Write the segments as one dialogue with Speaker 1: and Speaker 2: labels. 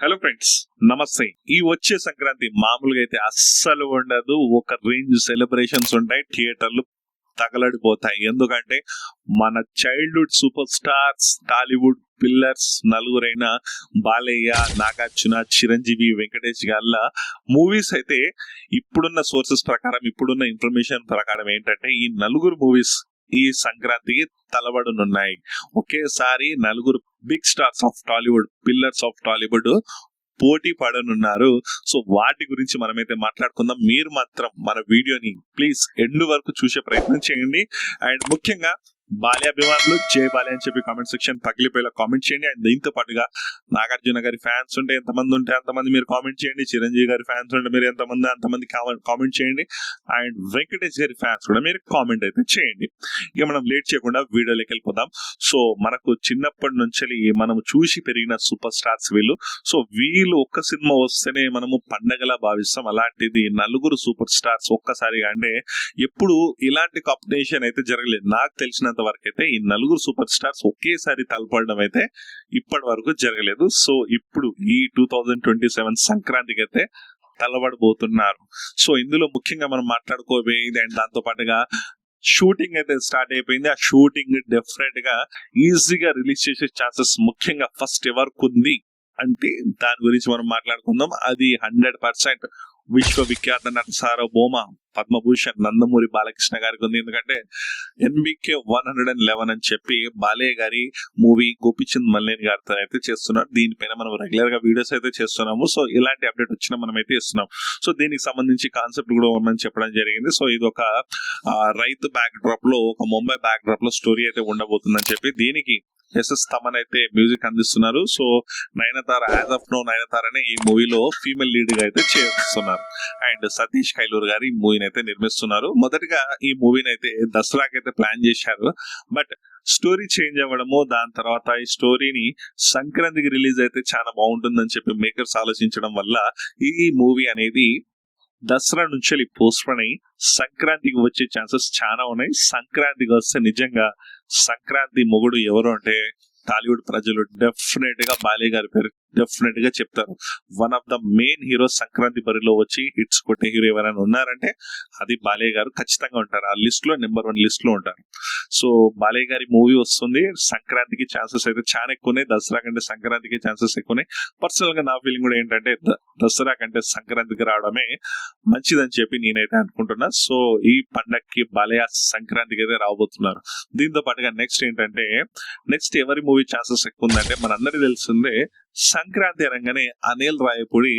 Speaker 1: Hello friends నమస్తే. ఈ వచ్చే సంక్రాంతి మామూలుగా అయితే అస్సలు ఉండదు. ఒక రేంజ్ సెలబ్రేషన్స్ ఉంటాయి. థియేటర్లు తగలడిపోతాయి. ఎందుకంటే మన childhood super stars Tollywood pillars నలుగురైన Balayya Nagarjuna Chiranjeevi Venkatesh గాళ్ళ మూవీస్ అయితే ఇప్పుడున్న సోర్సెస్ ప్రకారం ఇప్పుడున్న ఇన్ఫర్మేషన్ ప్రకారం ఏంటంటే ఈ నలుగురు మూవీస్ ఈ సంక్రాంతికి తలబడనున్నాయి. ఒకేసారి నలుగురు big stars of Tollywood pillars of Tollywood పోటీ పడనున్నారు. సో వాటి గురించి మనమైతే మాట్లాడుకుందాం. మీరు మాత్రం మన వీడియోని ప్లీజ్ ఎండ్ వరకు చూసే ప్రయత్నం చేయండి. అండ్ ముఖ్యంగా బాల్యాభిమానులు జై బాల్య అని చెప్పి కామెంట్ సెక్షన్ పగిలిపోయేలా కామెంట్ చేయండి. అండ్ దీంతో పాటుగా నాగార్జున గారి ఫ్యాన్స్ ఉంటే ఎంతమంది ఉంటే అంతమంది మీరు కామెంట్ చేయండి. చిరంజీవి గారి ఫ్యాన్స్ ఉంటే మీరు ఎంతమంది అంతమంది కామెంట్ చేయండి. అండ్ వెంకటేష్ గారి ఫ్యాన్స్ కూడా మీరు కామెంట్ అయితే చేయండి. ఇక మనం లేట్ చేయకుండా వీడియోలోకి వెళ్ళిపోదాం. సో మనకు చిన్నప్పటి నుంచి మనం చూసి పెరిగిన సూపర్ స్టార్స్ వీళ్ళు. సో వీళ్ళు ఒక్క సినిమా వస్తేనే మనము పండగలా భావిస్తాం. అలాంటిది నలుగురు సూపర్ స్టార్స్ ఒక్కసారిగా అంటే ఎప్పుడు ఇలాంటి కాంపిటీషన్ అయితే జరగలేదు. నాకు తెలిసినంత వరకు అయితే ఈ నలుగురు సూపర్ స్టార్స్ ఒకేసారి తలపడడం అయితే ఇప్పటి వరకు జరగలేదు. సో ఇప్పుడు ఈ టూ థౌజండ్ ట్వంటీ సెవెన్ సంక్రాంతికి అయితే తలబడబోతున్నారు సో ఇందులో ముఖ్యంగా మనం మాట్లాడుకోబోయేది అండ్ దాంతో పాటుగా షూటింగ్ అయితే స్టార్ట్ అయిపోయింది. ఆ షూటింగ్ డెఫినెట్గా ఈజీగా రిలీజ్ చేసే ఛాన్సెస్ ముఖ్యంగా ఫస్ట్ ఎవరికి ఉంది అంటే దాని గురించి మనం మాట్లాడుకుందాం. అది హండ్రెడ్ పర్సెంట్ విశ్వవిఖ్యాత నట సార్వభౌమ పద్మభూషణ్ నందమూరి బాలకృష్ణ గారికి ఉంది ఎందుకంటే NBK one hundred and eleven అని చెప్పి బాలయ్య గారి మూవీ గోపిచంద్ మల్లేని గారితో అయితే చేస్తున్నారు దీనిపైన మనం రెగ్యులర్గా వీడియోస్ అయితే చేస్తున్నాము. సో ఇలాంటి అప్డేట్ వచ్చినా మనం అయితే ఇస్తున్నాం సో దీనికి సంబంధించి కాన్సెప్ట్ కూడా ఉందని చెప్పడం జరిగింది. సో ఇది ఒక రైతు బ్యాక్ డ్రాప్లో ఒక ముంబై బ్యాక్ డ్రాప్లో స్టోరీ అయితే ఉండబోతుందని చెప్పి దీనికి ఎస్ఎస్ తమన్ అయితే మ్యూజిక్ అందిస్తున్నారు. So Nayanthara as of now నయనతారనే ఈ మూవీలో ఫీమేల్ లీడ్గా అయితే చేస్తున్నారు. అండ్ సతీష్ కైలూర్ గారు ఈ మూవీని అయితే నిర్మిస్తున్నారు. మొదటిగా ఈ మూవీని అయితే దసరాకి అయితే ప్లాన్ చేశారు. బట్ స్టోరీ చేంజ్ అవ్వడము దాని తర్వాత ఈ స్టోరీని సంక్రాంతికి రిలీజ్ అయితే చాలా బాగుంటుందని చెప్పి మేకర్స్ ఆలోచించడం వల్ల ఈ మూవీ అనేది దసరా నుంచి పోస్ట్ అయ్యి సంక్రాంతికి వచ్చే ఛాన్సెస్ చాలా ఉన్నాయి. సంక్రాంతికి వస్తే నిజంగా సంక్రాంతి మొగుడు ఎవరు అంటే టాలీవుడ్ ప్రజలు డెఫినెట్గా బాలయ్య గారి పేరు డెఫినెట్గా చెప్తారు. One of the main hero Sankranti బరిలో వచ్చి హిట్స్ కొట్టే హీరో ఎవరైనా ఉన్నారంటే అది బాలయ్య గారు ఖచ్చితంగా ఉంటారు. ఆ లిస్ట్లో నెంబర్ వన్ లిస్ట్లో ఉంటారు. సో బాలయ్య గారి మూవీ వస్తుంది. సంక్రాంతికి ఛాన్సెస్ అయితే చాలా ఎక్కువ ఉన్నాయి దసరా కంటే సంక్రాంతికి ఛాన్సెస్ ఎక్కువ ఉన్నాయి పర్సనల్గా నా ఫీలింగ్ కూడా ఏంటంటే ద- దసరా కంటే సంక్రాంతికి రావడమే మంచిదని చెప్పి నేనైతే అనుకుంటున్నా. సో ఈ పండక్కి బాలయ్య సంక్రాంతికి అయితే రాబోతున్నారు. దీంతో పాటుగా నెక్స్ట్ ఏంటంటే నెక్స్ట్ ఎవరి మూవీ ఛాన్సెస్ ఎక్కువ ఉందంటే మనందరికీ తెలిసిందే సంక్రాంతి అనగానే అనిల్ రాయపూడి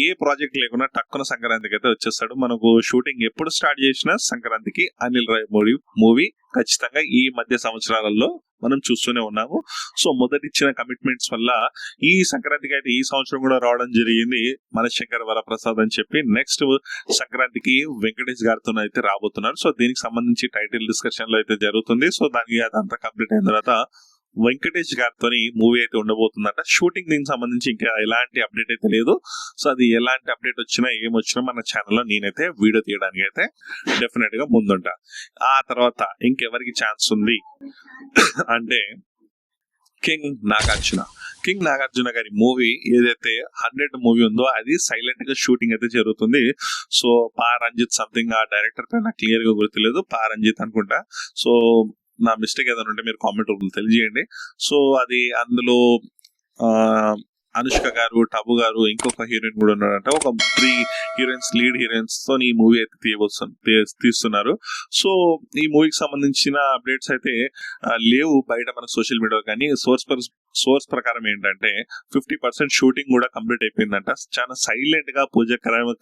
Speaker 1: ఏ ప్రాజెక్ట్ లేకుండా టక్కున సంక్రాంతికి అయితే వచ్చేస్తాడు. మనకు షూటింగ్ ఎప్పుడు స్టార్ట్ చేసినా సంక్రాంతికి అనిల్ రాయపూడి మూవీ ఖచ్చితంగా ఈ మధ్య సంవత్సరాలలో మనం చూస్తూనే ఉన్నాము. సో మొదటిచ్చిన కమిట్మెంట్స్ వల్ల ఈ సంక్రాంతికి అయితే ఈ సంవత్సరం కూడా రావడం జరిగింది. మనశంకర్ వరప్రసాద్ అని చెప్పి నెక్స్ట్ సంక్రాంతికి వెంకటేష్ గారితో అయితే రాబోతున్నారు. సో దీనికి సంబంధించి టైటిల్ డిస్కషన్లో అయితే జరుగుతుంది. సో దానికి అదంతా కంప్లీట్ అయిన తర్వాత వెంకటేష్ గారితో మూవీ అయితే ఉండబోతుందట. షూటింగ్ దీనికి సంబంధించి ఇంకా ఎలాంటి అప్డేట్ అయితే లేదు. సో అది ఎలాంటి అప్డేట్ వచ్చినా ఏం వచ్చినా మన ఛానల్లో నేనైతే వీడియో తీయడానికి అయితే డెఫినెట్గా ముందుంటా. ఆ తర్వాత ఇంకెవరికి ఛాన్స్ ఉంది? అంటే కింగ్ నాగార్జున. కింగ్ నాగార్జున గారి మూవీ ఏదైతే హండ్రెడ్ మూవీ ఉందో అది సైలెంట్గా షూటింగ్ అయితే జరుగుతుంది. సో పా రంజిత్ సంథింగ్ ఆ డైరెక్టర్ పైన క్లియర్గా గుర్తులేదు. పా రంజిత్ అనుకుంటా. సో నా మిస్టేక్ ఏదైనా ఉంటే మీరు కామెంట్ రూపంలో తెలియజేయండి. సో అది అందులో ఆ, అనుష్క గారు టబు గారు ఇంకొక హీరోయిన్ కూడా ఉన్నారంట ఒక త్రీ హీరోయిన్స్ లీడ్ హీరోయిన్స్తో ఈ మూవీ అయితే తీయవచ్చు తీస్తున్నారు. సో ఈ మూవీకి సంబంధించిన అప్డేట్స్ అయితే లేవు బయట మన సోషల్ మీడియా కానీ సోర్స్ సోర్స్ ప్రకారం ఏంటంటే ఫిఫ్టీ పర్సెంట్ షూటింగ్ కూడా కంప్లీట్ అయిపోయిందంట. చాలా సైలెంట్గా పూజ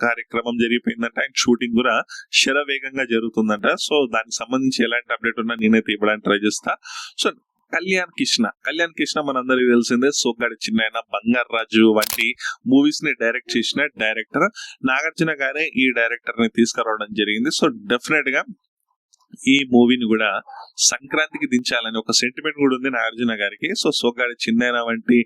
Speaker 1: కార్యక్రమం జరిగిపోయిందంట. అండ్ షూటింగ్ కూడా శరవేగంగా జరుగుతుందంట. సో దానికి సంబంధించి ఎలాంటి అప్డేట్ ఉన్నా నేనైతే ఇవ్వడానికి ట్రై చేస్తా. సో కళ్యాణ్ కృష్ణ. కళ్యాణ్ కృష్ణ మనందరికి తెలిసిందే సోగ్గాడి చిన్న బంగారు రాజు వంటి మూవీస్ని డైరెక్ట్ చేసిన డైరెక్టర్ నాగార్జున గారే ఈ డైరెక్టర్ని తీసుకురావడం జరిగింది. సో డెఫినెట్గా ఈ మూవీని కూడా సంక్రాంతికి దించాలని ఒక సెంటిమెంట్ కూడా ఉంది నాగార్జున గారికి. సో సోగాడి చిన్నైన వంటి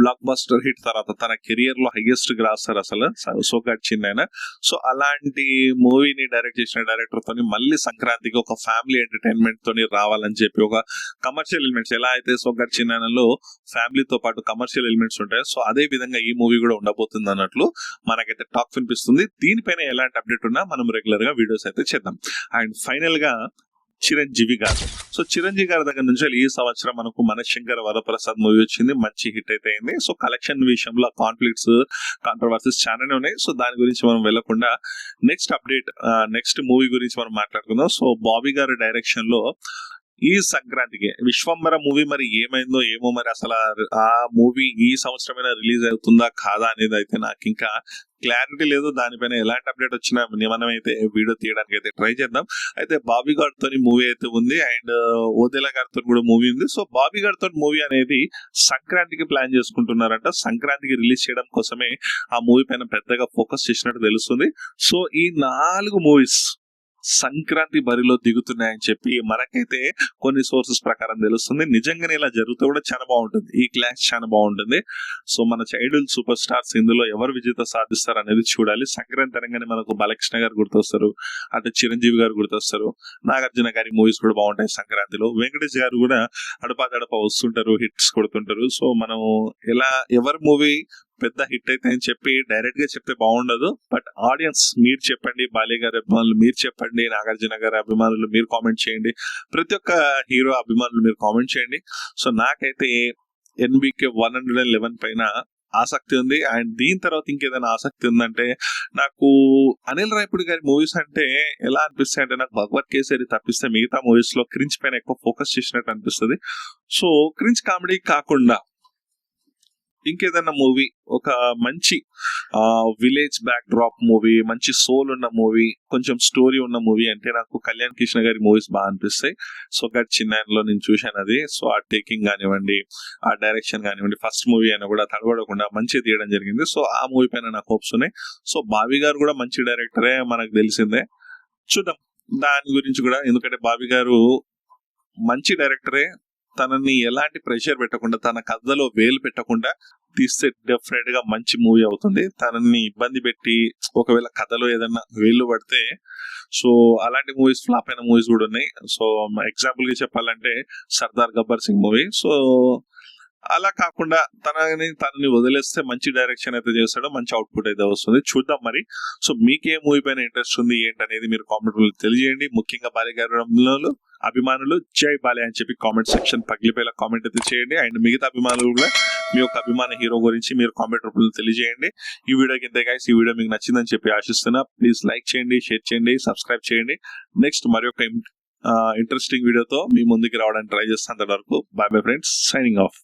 Speaker 1: బ్లాక్ బస్టర్ హిట్ తర్వాత తన కెరియర్లో హైయెస్ట్ గ్రాసర్ అసలు సోగాడి చిన్న సో అలాంటి మూవీని డైరెక్ట్ చేసిన డైరెక్టర్ తోని మళ్ళీ సంక్రాంతికి ఒక ఫ్యామిలీ ఎంటర్టైన్మెంట్ తోని రావాలని చెప్పి ఒక కమర్షియల్ ఎలిమెంట్స్ ఎలా అయితే సోగాడి చిన్నలో ఫ్యామిలీతో పాటు కమర్షియల్ ఎలిమెంట్స్ ఉంటాయో సో అదే విధంగా ఈ మూవీ కూడా ఉండబోతుంది అన్నట్లు మనకైతే టాక్ వినిపిస్తుంది. దీనిపైన ఎలాంటి అప్డేట్ ఉన్నా మనం రెగ్యులర్గా వీడియోస్ అయితే చేద్దాం. అండ్ ఫైనల్గా చిరంజీవి గారు. సో చిరంజీవి గారి దగ్గర నుంచి ఈ సంవత్సరం మనకు మనశంకర్ వరప్రసాద్ మూవీ వచ్చింది మంచి హిట్ అయితే అయింది. సో కలెక్షన్ విషయంలో కాన్ఫ్లిక్ట్స్ కాంట్రవర్సీస్ చాలానే ఉన్నాయి. సో దాని గురించి మనం వెళ్ళకుండా నెక్స్ట్ అప్డేట్ నెక్స్ట్ మూవీ గురించి మనం మాట్లాడుకుందాం. సో బాబీ గారి డైరెక్షన్లో ఈ సంక్రాంతికి. విశ్వంబర మూవీ మరి ఏమైందో ఏమో మరి అసలు ఆ- మూవీ ఈ సంవత్సరమైన రిలీజ్ అవుతుందా కాదా అనేది అయితే నాకు ఇంకా క్లారిటీ లేదు. దానిపైన ఎలాంటి అప్డేట్ వచ్చినా మనం అయితే వీడియో తీయడానికి అయితే ట్రై చేద్దాం. అయితే బాబీ గారితో మూవీ అయితే ఉంది. అండ్ ఓదెల గారితో కూడా మూవీ ఉంది. సో బాబీ గారితో మూవీ అనేది సంక్రాంతికి ప్లాన్ చేసుకుంటున్నారంట. సంక్రాంతికి రిలీజ్ చేయడం కోసమే ఆ మూవీ పైన పెద్దగా ఫోకస్ చేసినట్టు తెలుస్తుంది. సో ఈ నాలుగు మూవీస్ సంక్రాంతి బరిలో దిగుతున్నాయని చెప్పి మనకైతే కొన్ని సోర్సెస్ ప్రకారం తెలుస్తుంది. నిజంగానే ఇలా జరుగుతూ కూడా చాలా బాగుంటుంది. ఈ క్లాష్ చాలా బాగుంటుంది. సో మన చైల్డ్హుడ్ సూపర్ స్టార్స్ ఇందులో ఎవరు విజేత సాధిస్తారు అనేది చూడాలి. సంక్రాంతి అనగానే మనకు బాలకృష్ణ గారు గుర్తొస్తారు. అటు చిరంజీవి గారు గుర్తొస్తారు. నాగార్జున గారి మూవీస్ కూడా బాగుంటాయి సంక్రాంతిలో. వెంకటేష్ గారు కూడా అడపా అడపాదడప వస్తుంటారు హిట్స్ కొడుతుంటారు. సో మనం ఎలా ఎవరి మూవీ పెద్ద హిట్ అయితే అని చెప్పి డైరెక్ట్గా చెప్తే బాగుండదు. బట్ ఆడియన్స్ మీరు చెప్పండి. బాలయ్య గారి అభిమానులు మీరు చెప్పండి. నాగార్జున గారి అభిమానులు మీరు కామెంట్ చేయండి. ప్రతి ఒక్క హీరో అభిమానులు మీరు కామెంట్ చేయండి. సో నాకైతే NBK one hundred and eleven పైన ఆసక్తి ఉంది. అండ్ దీని తర్వాత ఇంకేదైనా ఆసక్తి ఉందంటే నాకు అనిల్ రాయపూడి గారి మూవీస్ అంటే ఎలా అనిపిస్తాయి అంటే నాకు భగవత్ కేసరి తప్పిస్తే మిగతా మూవీస్లో క్రించ్ పైన ఎక్కువ ఫోకస్ చేసినట్టు అనిపిస్తుంది. సో క్రించ్ కామెడీ కాకుండా ఇంకేదైనా మూవీ? ఒక మంచి విలేజ్ బ్యాక్ డ్రాప్ మూవీ మంచి సోల్ ఉన్న మూవీ కొంచెం స్టోరీ ఉన్న మూవీ అంటే నాకు కళ్యాణ్ కృష్ణ గారి మూవీస్ బాగా అనిపిస్తాయి. సో గట్ చిన్నలో నేను చూశాను అది. సో ఆ టేకింగ్ కానివ్వండి ఆ డైరెక్షన్ కానివ్వండి ఫస్ట్ మూవీ అయినా కూడా తడబడకుండా మంచి తీయడం జరిగింది. సో ఆ మూవీ పైన నాకు హోప్స్ ఉన్నాయి. సో బావి గారు కూడా మంచి డైరెక్టరే మనకు తెలిసిందే. చూద్దాం. దాని గురించి కూడా ఎందుకంటే బావి గారు మంచి డైరెక్టరే తనని ఎలాంటి ప్రెషర్ పెట్టకుండా తన కథలో వేలు పెట్టకుండా తీస్తే డెఫినెట్గా మంచి మూవీ అవుతుంది. తనని ఇబ్బంది పెట్టి ఒకవేళ కథలో ఏదైనా వేలు పడితే సో అలాంటి మూవీస్ ఫ్లాప్ అయిన మూవీస్ కూడా ఉన్నాయి. సో ఎగ్జాంపుల్గా చెప్పాలంటే సర్దార్ గబ్బర్ సింగ్ మూవీ సో అలా కాకుండా తనని తనని వదిలేస్తే మంచి డైరెక్షన్ అయితే చేస్తాడో మంచి అవుట్పుట్ అయితే వస్తుంది. చూద్దాం మరి. సో మీకే మూవీ పైన ఇంట్రెస్ట్ ఉంది ఏంటనేది మీరు కామెంట్ తెలియజేయండి. ముఖ్యంగా బాలయ్య అభిమానులు జై బాలయ్య అని చెప్పి కామెంట్ సెక్షన్ పగిలిపోయేలా కామెంట్ అయితే చేయండి. అండ్ మిగతా అభిమానులు కూడా మీ యొక్క అభిమాన హీరో గురించి మీరు కామెంట్ రూపంలో తెలియజేయండి. ఈ వీడియో కింద గాయస్ ఈ వీడియో మీకు నచ్చిందని చెప్పి ఆశిస్తున్నా. ప్లీజ్ లైక్ చేయండి షేర్ చేయండి సబ్స్క్రైబ్ చేయండి. నెక్స్ట్ మరి ఒక ఇంట్రెస్టింగ్ వీడియోతో మీ ముందుకు రావడానికి ట్రై చేస్తాను అంతవరకు. Bye bye friends signing off